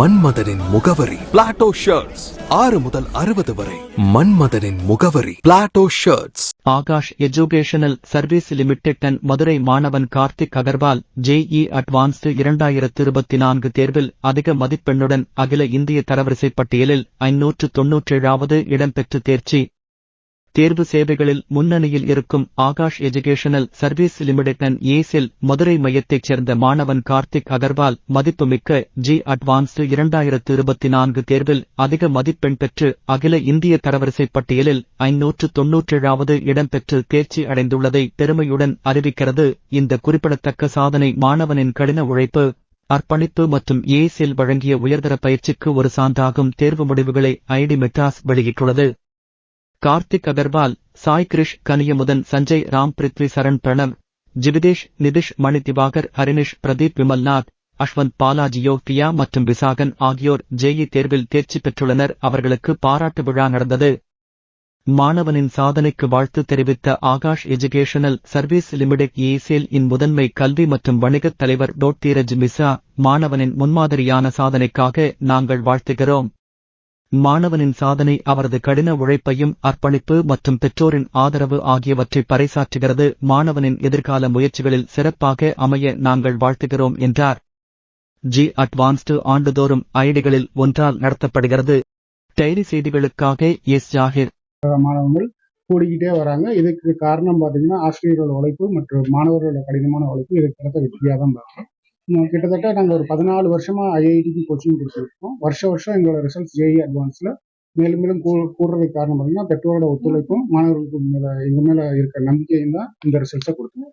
மன்மதனின் முகவரி. Plato shirts ஆறு முதல் அறுபது வரை. மன்மதனின் முகவரி. Plato shirts Aakash educational service limited and Madurai மாணவன் கார்த்திக் அகர்வால் ஜேஇ அட்வான்ஸ்டு இரண்டாயிரத்து இருபத்தி நான்கு தேர்வில் அதிக மதிப்பெண்ணுடன் அகில இந்திய தரவரிசை பட்டியலில் ஐநூற்று தொன்னூற்றேழாவது இடம்பெற்று தேர்ச்சி தேர்வு சேவைகளில் முன்னணியில் இருக்கும் Aakash educational service limited and ஏசில் Madurai மையத்தைச் சேர்ந்த மாணவன் கார்த்திக் அகர்வால் மதிப்புமிக்க ஜி அட்வான்ஸ்டு இரண்டாயிரத்து இருபத்தி நான்கு தேர்வில் அதிக மதிப்பெண் பெற்று அகில இந்திய தரவரிசை பட்டியலில் ஐநூற்று தொன்னூற்றேழாவது இடம்பெற்று தேர்ச்சி அடைந்துள்ளதை பெருமையுடன் அறிவிக்கிறது. இந்த குறிப்பிடத்தக்க சாதனை மாணவனின் கடின உழைப்பு அர்ப்பணிப்பு மற்றும் ஏசில் வழங்கிய உயர்தர பயிற்சிக்கு ஒரு சான்றாகும் தேர்வு முடிவுகளை ஐடி மெட்ராஸ் வெளியிட்டுள்ளது. கார்த்திக் அகர்வால் சாய் கிரிஷ் கனியமுதன் சஞ்சய் ராம் பிருத்வி சரண் பிரணவ் ஜிவிதேஷ் நிதிஷ் மணி திவாகர் ஹரினிஷ் பிரதீப் விமல்நாத் அஷ்வந்த் பாலாஜியோ பியா மற்றும் விசாகன் ஆகியோர் ஜேஇ தேர்வில் தேர்ச்சி பெற்றுள்ளனர். அவர்களுக்கு பாராட்டு விழா நடந்தது. மாணவனின் சாதனைக்கு வாழ்த்து தெரிவித்த Aakash educational service limited AESL இன் முதன்மை கல்வி மற்றும் வணிகத் தலைவர் டோட் தீரஜ் மிஸ்ரா மாணவனின் முன்மாதிரியான சாதனைக்காக நாங்கள் வாழ்த்துகிறோம். மாணவனின் சாதனை அவரது கடின உழைப்பையும் அர்ப்பணிப்பு மற்றும் பெற்றோரின் ஆதரவு ஆகியவற்றை பறைசாற்றுகிறது. மாணவனின் எதிர்கால முயற்சிகளில் சிறப்பாக அமைய நாங்கள் வாழ்த்துகிறோம் என்றார். ஜி. அட்வான்ஸ்டு ஆண்டுதோறும் ஐடிகளில் ஒன்றால் நடத்தப்படுகிறது. டைரி செய்திகளுக்காக எஸ். ஜாகிர். மாணவர்கள் கூடிக்கிட்டே வராங்க. இதுக்கு காரணம் பார்த்தீங்கன்னா ஆசிரியர்களோட உழைப்பு மற்றும் மாணவர்களோட கடினமான உழைப்பு இதுக்கு கிடைத்த வெற்றியாக தான். கிட்டத்தட்ட நாங்கள் ஒரு பதினாலு வருஷமாக ஐஐடிக்கு கோச்சிங் கொடுத்துருக்கோம். வருஷ வருஷம் எங்களோட ரிசல்ட்ஸ் ஜேஇ அட்வான்ஸில் மேலும் மேலும் கூ கூடுறதுக்கு காரணம் பார்த்தீங்கன்னா பெற்றோரோட ஒத்துழைப்பும் மாணவர்களுக்கு மேலே எங்கள் மேலே இருக்க நம்பிக்கையும் தான் இந்த ரிசல்ட்ஸை கொடுத்தோம்